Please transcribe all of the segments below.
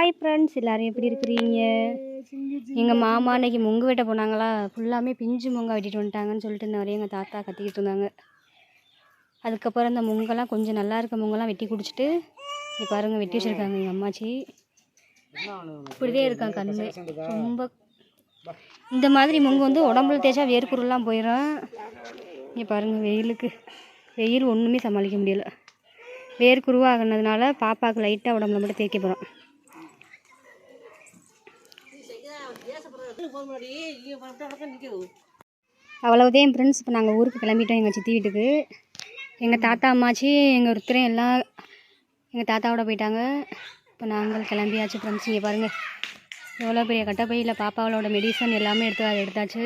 Hi friends எல்லோரும் எப்படி இருக்கிறீங்க? எங்கள் மாமா அன்னைக்கு முங்கு வெட்ட போனாங்களா? ஃபுல்லாமே பிஞ்சு முங்கா வெட்டிட்டு வந்துட்டாங்கன்னு சொல்லிட்டு இந்த வரையும் எங்கள் தாத்தா கத்திக்கிட்டு இருந்தாங்க. அதுக்கப்புறம் இந்த முங்கெல்லாம் கொஞ்சம் நல்லா இருக்க முங்கெல்லாம் வெட்டி குடிச்சிட்டு இங்கே பாருங்க வெட்டி வச்சுருக்காங்க எங்கள் அம்மாச்சி. இப்படிதே இருக்கான் கண்ணு. ரொம்ப இந்த மாதிரி முங்கு வந்து உடம்புல தேய்ச்சா வேர்க்குருலாம் போயிடும் இங்கே பாருங்கள் வெயிலுக்கு. வெயில் ஒன்றுமே சமாளிக்க முடியலை. வேர்க்குருவாகினதுனால பாப்பாவுக்கு லைட்டாக உடம்புல மட்டும் தேய்க்க போகிறோம் அவ்வளவுதான் என் ஃப்ரெண்ட்ஸ் இப்போ நாங்கள் ஊருக்கு கிளம்பிட்டோம் எங்கள் சித்தி வீட்டுக்கு. எங்கள் தாத்தா அம்மாச்சி எங்கள் ஒருத்தரும் எல்லாம் எங்கள் தாத்தாவோட போயிட்டாங்க. இப்போ நாங்கள் கிளம்பியாச்சு ஃப்ரெண்ட்ஸ் இங்கே பாருங்கள் எவ்வளோ பெரிய கட்டப்பையில் பாப்பாவோட மெடிசன் எல்லாமே எடுத்து அதை எடுத்தாச்சு.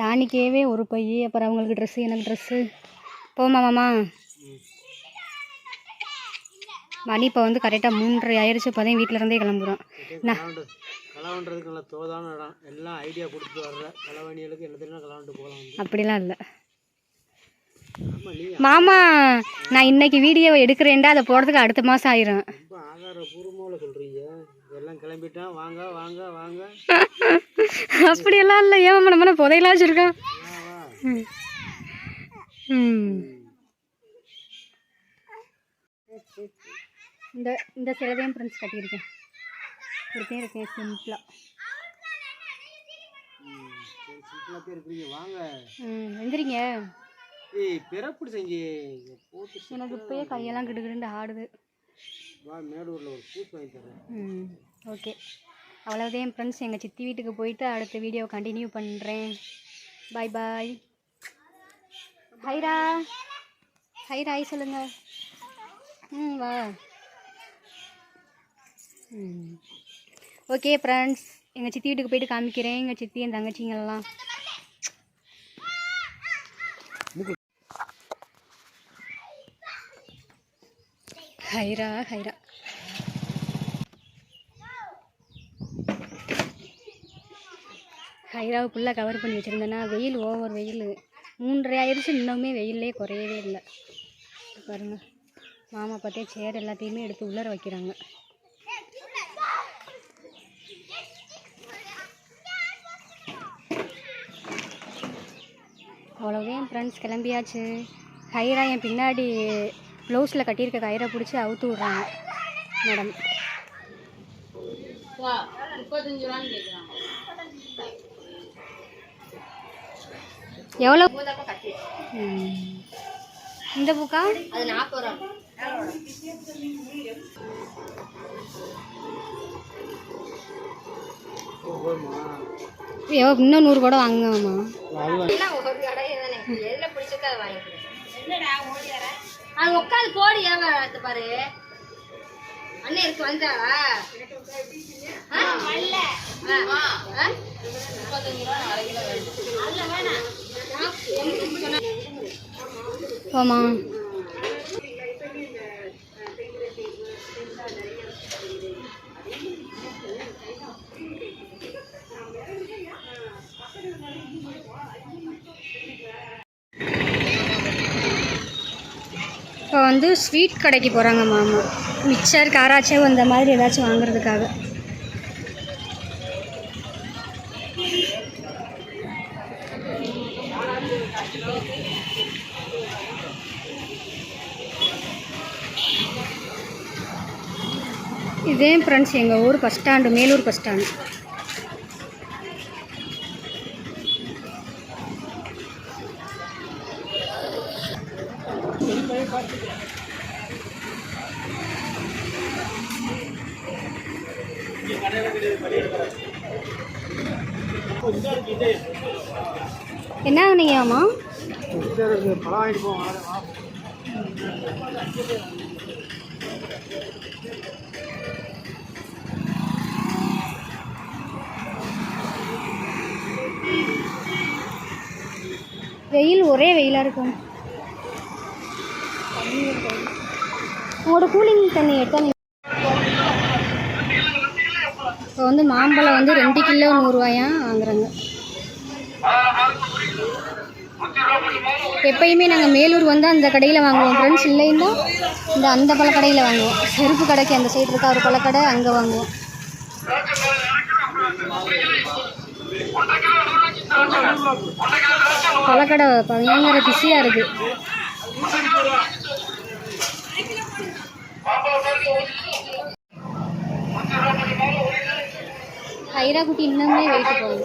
டானிக்கேவே ஒரு பை அப்புறம் அவங்களுக்கு ட்ரெஸ்ஸு எனக்கு ட்ரெஸ்ஸு போமா மாமா. மணி இப்போ வந்து கரெக்டாக மூன்றரை ஆயிடுச்சு இப்போ தான் வீட்டில் இருந்தே கிளம்புறோம். நான் கலவன்றதுக்கு நல்ல தோதான இடம். எல்லாம் ஐடியா கொடுத்துட்டு வர்ற கலவாணிகளுக்கு என்ன தெரியும் கலவாண்டு போகலாம் அப்படிலாம் இல்லை. மாமா நான் இன்னைக்கு வீடியோ எடுக்கிறேன்டா அதை போடுறதுக்கு அடுத்த மாதம் ஆயிரும். ரொம்ப ஆதாரபூர்வமாக சொல்கிறீங்க எல்லாம் கிளம்பிட்டான் வாங்க வாங்க வாங்க. அப்படியெல்லாம் இல்லை. ஏன் மாமா நம்ம புதையெல்லாம் வச்சுருக்கோம்? இந்த இந்த சிலதையும் ஃப்ரெண்ட்ஸ் கட்டியிருக்கேன். இருக்கேன் இருக்கேன் சிம்பிளாக ம் சரி வாங்க ம் வந்துடுங்க ஏய் பிறப்பு செஞ்சு எனக்கு இப்போயே கையெல்லாம் கிடுகிடுண்டு ஆடுது. வா மேடூரில் ஒரு பூஸ் வாங்கி தரேன் ம் ஓகே அவ்வளோதான் என் ஃப்ரெண்ட்ஸ் எங்கள் சித்தி வீட்டுக்கு போயிட்டு அடுத்த வீடியோ கண்டினியூ பண்ணுறேன் பாய் பாய் ஹைரா ஹைரா ஹாய் சொல்லுங்க. ம் வா. ம். ஓகே ஃப்ரெண்ட்ஸ் எங்கள் சித்தி வீட்டுக்கு போயிட்டு காமிக்கிறேன். எங்கள் சித்தி என் தங்கச்சிங்கெல்லாம். ஹைரா ஹைரா. ஹைராவை ஃபுல்லாக கவர் பண்ணி வச்சுருந்தேன்னா வெயில் ஓவர் வெயில். மூன்றரை ஆயிடுச்சு இன்னுமே வெயிலே குறையவே இல்லை. பாருங்கள் மாமா பார்த்தே சேர் எல்லாத்தையுமே எடுத்து உள்ளர வைக்கிறாங்க. அவ்வளோதான் ஃப்ரெண்ட்ஸ் கிளம்பியாச்சு. கயிறா என் பின்னாடி ப்ளவுஸில் கட்டியிருக்க கயிறை பிடிச்சி அவுத்து விட்றாங்க. மேடம். எவ்வளோ இந்த பூக்கா? அது நாற்பது ரூபா இன்னும் நூறு கூட வாங்குவாமா அது உட்காந்து போடி ஏன் பாரு. அண்ணன் இருக்கு வந்தாளா போமா இப்போ வந்து ஸ்வீட் கடைக்கு போகிறாங்க மாமா. மிக்சர் காராச்சேவ் அந்த மாதிரி ஏதாச்சும் வாங்குறதுக்காக. இதே ஃப்ரெண்ட்ஸ் எங்கள் ஊர் bus stand Melur bus stand வெயில் ஒரே வெயிலாக இருக்கும். உங்களோட கூலிங் தண்ணி எடுத்தால் இப்போ வந்து மாம்பழம் வந்து ரெண்டு கிலோ நூறுரூவாயா வாங்குறாங்க. எப்பயுமே நாங்கள் மேலூர் வந்து அந்த கடையில் வாங்குவோம். ஃப்ரெண்ட்ஸ் இல்லைன்னா இந்த அந்த பழக்கடையில் வாங்குவோம். செருப்பு கடைக்கு அந்த சைடு இருக்கா ஒரு பழக்கடை அங்கே வாங்குவோம். பழக்கடை பயங்கர பிஸியாக இருக்குது ஐராக்குட்டி குட்டி இன்னுமே வெயிட் போகுது.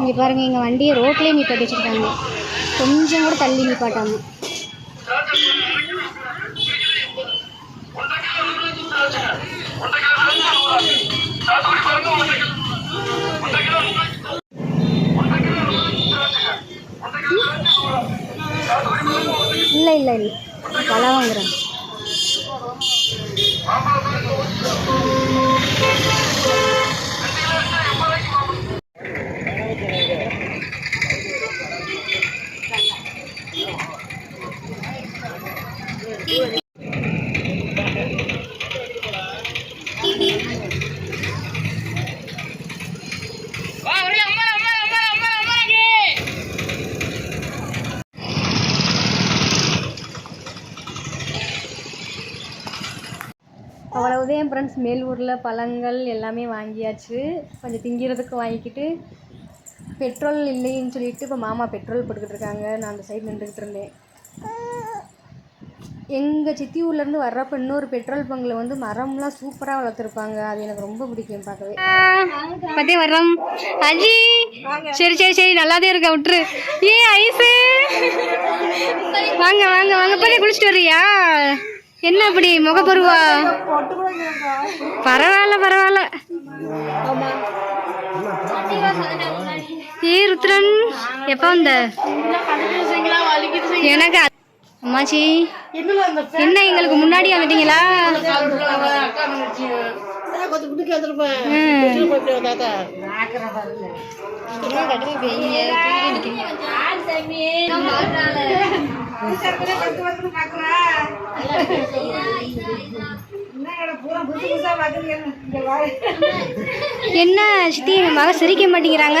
இங்கே பாருங்க எங்கள் வண்டியை ரோட்லேயே நிப்பாட்டி வச்சுருக்காங்க. கொஞ்சம் கூட தள்ளி நிப்பாட்டாங்க இல்லை இல்லை இல்லை. வாங்குறாங்க வாங்குறேன். மேல் ஊரில் பழங்கள் எல்லாமே வாங்கியாச்சு. கொஞ்சம் திங்கிறதுக்கு வாங்கிக்கிட்டு பெட்ரோல் இல்லைன்னு சொல்லிட்டு இப்போ மாமா பெட்ரோல் போட்டுக்கிட்டு இருக்காங்க. நான் அந்த சைடு நின்றுக்கிட்டு இருந்தேன். எங்கள் சித்தி ஊர்லேருந்து வர்றப்ப இன்னொரு பெட்ரோல் பங்கில் வந்து மரம்லாம் சூப்பராக வளர்த்துருப்பாங்க. அது எனக்கு ரொம்ப பிடிக்கும் பார்க்கவே. பத்தே வர்றோம். அஜி சரி சரி சரி நல்லாதே இருக்கா விட்டுரு. ஏ ஐஸு வாங்க வாங்க வாங்க. பத்தே குளிச்சுட்டு வர்றியா? என்ன அப்படி முகப்பருவா? பரவாயில்ல பரவாயில்ல. ஏ ருத்ரன் எப்போ வந்த? எனக்கு அம்மாச்சி என்ன எங்களுக்கு முன்னாடி வந்துட்டீங்களா? என்ன சித்தி மக சிரிக்க மாட்டேங்கிறாங்க?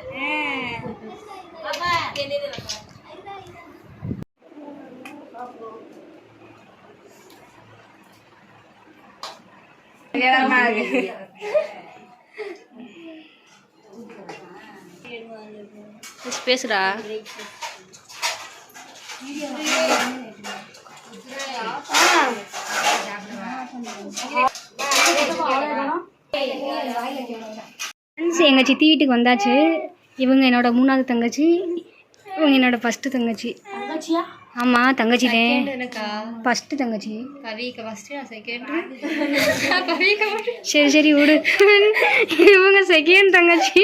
பேசுடா. ஃப்ரெண்ட்ஸ் எங்கள் சித்தி வீட்டுக்கு வந்தாச்சு. இவங்க என்னோட மூணாவது தங்கச்சி இவங்க என்னோட ஃபஸ்ட்டு தங்கச்சி. ஆமாம் தங்கச்சி. தான் ஃபஸ்ட்டு தங்கச்சி சரி சரி விடு. இவங்க செகண்ட் தங்கச்சி.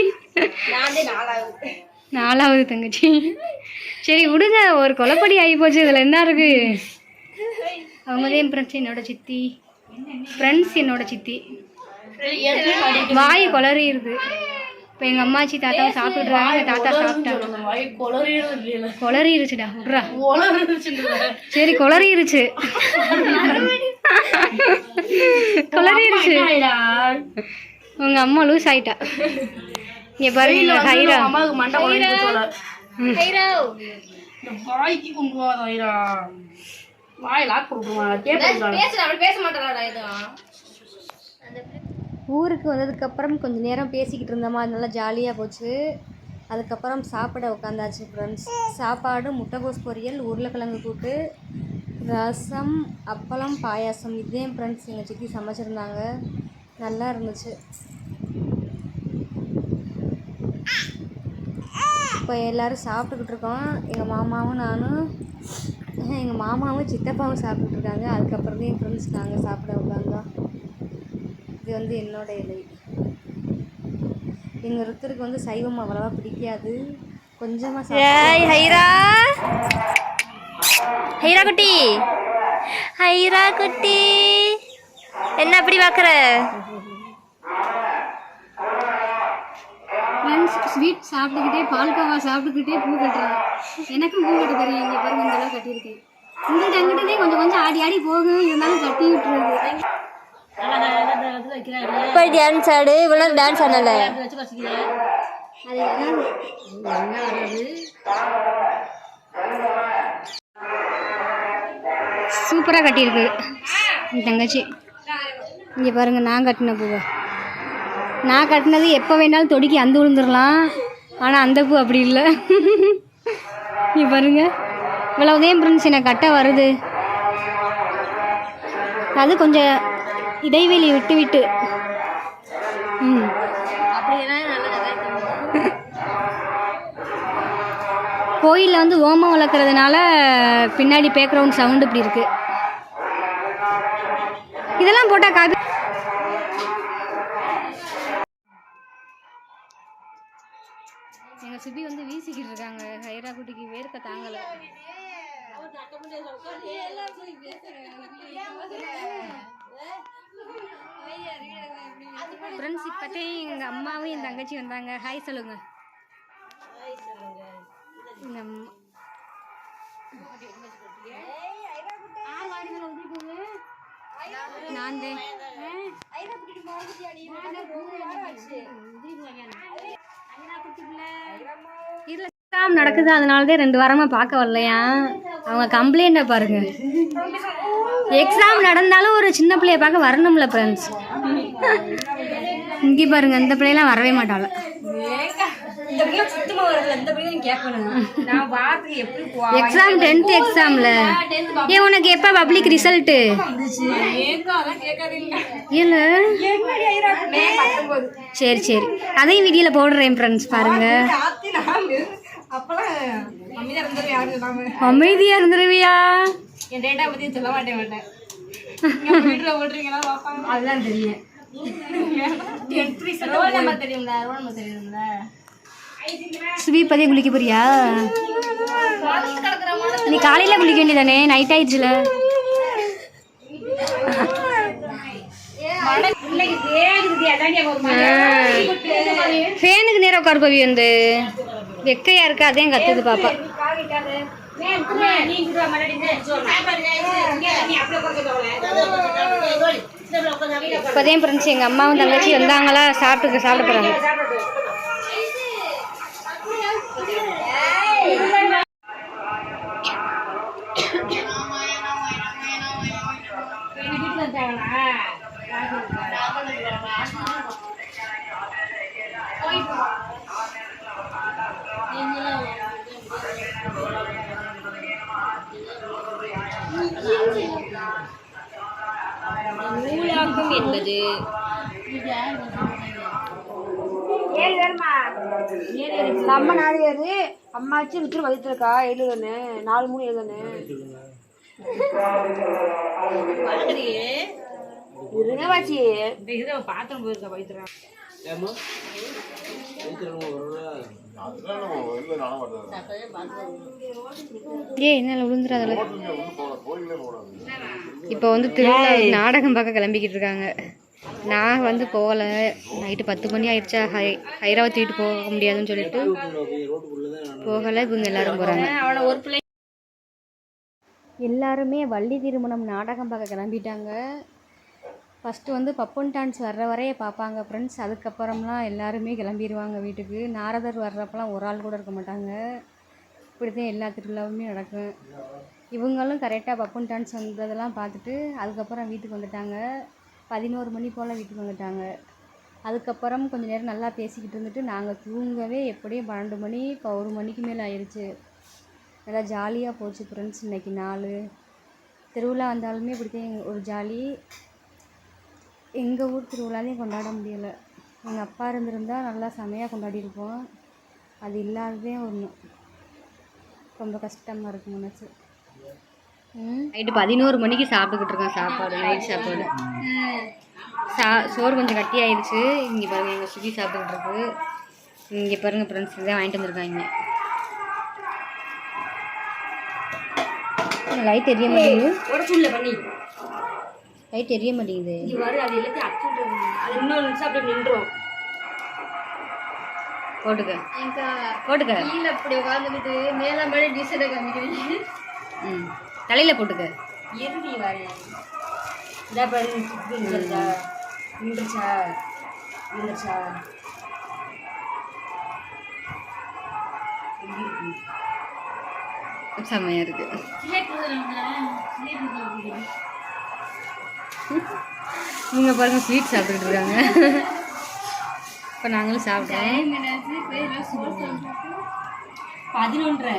நாலாவது. தங்கச்சி. சரி விடுங்க. ஒரு கொலைப்படி ஆகி போச்சு. இதில் என்ன இருக்கு? அவங்க தான் என் ஃப்ரெண்ட்ஸ் என்னோட சித்தி. ஃப்ரெண்ட்ஸ் என்னோட சித்தி. வாய் கொளறிடுது. இப்போ எங்கள் அம்மாச்சி தாத்தாவும் சாப்பிட்றாங்க தாத்தா சாப்பிட்டாங்க கொளறிடுச்சுடா. விட்றா சரி கொளறிடுச்சு கொளறிடுச்சு உங்க அம்மா லூஸ் ஆயிட்டா. இங்க பாருங்க ஹைரா. வாய்க்கு கொண்டு வா ஐரா வாய் லாக் கொடுக்குமா பேசுற அப்படி பேச மாட்டாளா எதுவும் ஊருக்கு வந்ததுக்கப்புறம் கொஞ்சம் நேரம் பேசிக்கிட்டு இருந்தோமா அது நல்லா ஜாலியாக போச்சு. அதுக்கப்புறம் சாப்பிட உட்காந்தாச்சு ஃப்ரெண்ட்ஸ் சாப்பாடு முட்டைகோஸ் பொரியல் உருளைக்கிழங்கு கூட்டு ரசம் அப்பளம் பாயாசம். இதே ஃப்ரெண்ட்ஸ் எங்கள் சித்தி சமைச்சிருந்தாங்க. நல்லா இருந்துச்சு. இப்போ எல்லோரும் சாப்பிட்டுக்கிட்டு இருக்கோம். எங்கள் மாமாவும் நானும். எங்கள் மாமாவும் சித்தப்பாவும் சாப்பிட்டுட்டு இருக்காங்க. அதுக்கப்புறம் தான் என் ஃப்ரெண்ட்ஸ் நாங்கள் சாப்பிட உட்காந்தோம் இது வந்து என்னோட இலை எங்கள் ஒருத்தருக்கு வந்து சைவம் அவ்வளோவா பிடிக்காது. கொஞ்சமாக ஏய் ஹைரா! ஹைரா குட்டி! ஹைரா குட்டி! என்ன அப்படி பார்க்குற ஃப்ரெண்ட்ஸ் ஸ்வீட் சாப்பிட்டுக்கிட்டே பால்கோவா சாப்பிட்டுக்கிட்டே பூ கட்டுறாங்க எனக்கும் பூ கட்ட தெரியும். இங்கே பாருங்க இந்த அளவு கட்டியிருக்கேன் இங்கிட்ட அங்கிட்டதே கொஞ்சம் கொஞ்சம் ஆடி ஆடி போகும் இருந்தாலும் கட்டி விட்டுறது. போய் டான்ஸ் ஆடு. இவ்வளோ டான்ஸ் ஆடல சூப்பராக கட்டியிருக்கு. என் தங்கச்சி. இங்கே பாருங்க நான் கட்டின பூவை. நான் கட்டினது எப்போ வேணாலும் தொடிக்கி அந்து விழுந்துடலாம். ஆனால் அந்த பூ அப்படி இல்லை. நீ பாருங்க. இவ்வளவுதான் ஃப்ரெண்ட்ஸ் எனக்கு கட்ட வருது. அது கொஞ்சம் இடைவெளி விட்டு விட்டு ம் கோயிலில் வந்து ஓமம் வளர்க்குறதுனால பின்னாடி பேக்ரவுண்ட் சவுண்டு இப்படி இருக்கு. இதெல்லாம் போட்டால் காப்பி எங்கள் சுபி வந்து வீசிக்கிட்டு இருக்காங்க. ஹைரா குட்டிக்கு வேர்க்க தாங்கலை. ஃப்ரெண்ட்ஸ் இப்போத்தே எங்கள் அம்மாவும் என் தங்கச்சி வந்தாங்க. ஹாய் சொல்லுங்க. எங்கள் அம்மா. நான் இதில் எக்ஸாம் நடக்குது அதனால தான் ரெண்டு வாரமாக பார்க்க வரலையா? அவங்க கம்ப்ளைண்ட்டை பாருங்க. எக்ஸாம் நடந்தாலும் ஒரு சின்ன பிள்ளைய பார்க்க வரணும்ல ஃப்ரெண்ட்ஸ் இங்கே பாருங்க இந்த பிள்ளையெல்லாம் வரவே மாட்டாள். எக்ஸாம் டென்த் எக்ஸாமில் ஏன் உனக்கு எப்போ பப்ளிக் கேட்காதீங்க. இல்லை. சரி சரி. அதையும் வீடியோவில் போடுறேன் ஃப்ரெண்ட்ஸ் பாருங்க. அமைதியாக இருந்துருவியா? என் டேட்டா பத்தி சொல்ல மாட்டேன் மாட்டேன் வீட்டுல பாப்பாங்க? அதுதான் தெரியும். குளிக்க போறியா? நீ காலையில் குளிக்க வேண்டியதானே நைட் ஆயிடுச்சுல. ஃபேனுக்கு நேரம் உட்காரு பவி வந்து. வெக்கையா இருக்கு அதையும் கத்துது பாப்பா. இப்போதையும் ஃப்ரெண்ட்ஸ் எங்கள் அம்மாவும் தங்கச்சி வந்தாங்களா? சாப்பிட்டு சாப்பிட போகிறாங்க நம்ம நாலு பேரு அம்மாச்சி விட்டு வயிற்றுக்கா எழுதுனே நாலு மூணு எழுதுனே இருங்க பாச்சி பாத்திரம் போயிருக்க ஒரு ஏ என்னால் விழுந்துடாதல இப்போ வந்து திருவிழா நாடகம் பார்க்க கிளம்பிக்கிட்டு இருக்காங்க. நான் வந்து போகல. நைட்டு பத்து மணி ஆயிடுச்சா? ஹை ஹைராவத் தூக்கிட்டு போக முடியாதுன்னு சொல்லிட்டு போகலை. இவங்க எல்லாரும் போகிறாங்க எல்லாருமே வள்ளி திருமணம் நாடகம் பார்க்க கிளம்பிட்டாங்க. ஃபஸ்ட்டு வந்து பப்பன் டான்ஸ் வர்ற வரைய பார்ப்பாங்க ஃப்ரெண்ட்ஸ் அதுக்கப்புறம்லாம் எல்லாருமே கிளம்பிடுவாங்க வீட்டுக்கு. நாரதர் வர்றப்பெல்லாம் ஒரு ஆள் கூட இருக்க மாட்டாங்க. இப்படி தான் எல்லா திருவிழாவுமே நடக்கும். இவங்களும் கரெக்டாக பப்பன் டான்ஸ் வந்ததெல்லாம் பார்த்துட்டு அதுக்கப்புறம் வீட்டுக்கு வந்துட்டாங்க. பதினோரு மணி போல் வீட்டுக்கு வந்துட்டாங்க. அதுக்கப்புறம் கொஞ்ச நேரம் நல்லா பேசிக்கிட்டு இருந்துட்டு நாங்கள் தூங்கவே எப்படியும் பன்னெண்டு மணி இப்போ ஒரு மணிக்கு மேலே ஆயிடுச்சு நல்லா ஜாலியாக போச்சு ஃப்ரெண்ட்ஸ் இன்னைக்கு நாலு. திருவிழா வந்தாலுமே இப்படித்தான் ஒரு ஜாலி எங்கள் ஊர் திருவிழாலையும் கொண்டாட முடியலை. எங்கள் அப்பா இருந்திருந்தா நல்லா செமையாக கொண்டாடியிருப்போம் அது இல்லாததே ஒன்று ரொம்ப கஷ்டமாக இருக்கு மனசு. நைட்டு பதினோரு மணிக்கு சாப்பிட்டுக்கிட்டு இருக்கோம் சாப்பாடு நைட் சாப்பாடு. சா சோறு கொஞ்சம் கட்டி ஆயிடுச்சு. இங்கே பாருங்க எங்கள் சுகி சாப்பிட்டுக்கிட்டு இருக்கு. இங்கே பாருங்க ஃப்ரெண்ட்ஸ் இதான் வாங்கிட்டு வந்திருக்காங்க. லைட் தெரிய மாட்டேங்குது. லைட் தெரிய மாட்டேங்குது. இங்க வரு அது எல்லாத்தையும் அது இன்னொரு நிமிஷம் அப்படியே நின்றோம் போட்டுக்க. போட்டுக்க. கீழே இப்படி உட்காந்துக்கிட்டு மேல மேலே டிசைனை காமிக்கிறீங்க. ம். தலையில் போட்டுக்க. இறுதி வரேன் இந்த பாரு நின்றுச்சா? நின்றுச்சா? நின்றுச்சா செம்மையாக இருக்கு. இவங்க பாருங்க ஸ்வீட் சாப்பிட்டுட்டு இருக்காங்க. இப்போ நாங்களும் சாப்பிட்றோம். பதினொன்றரை.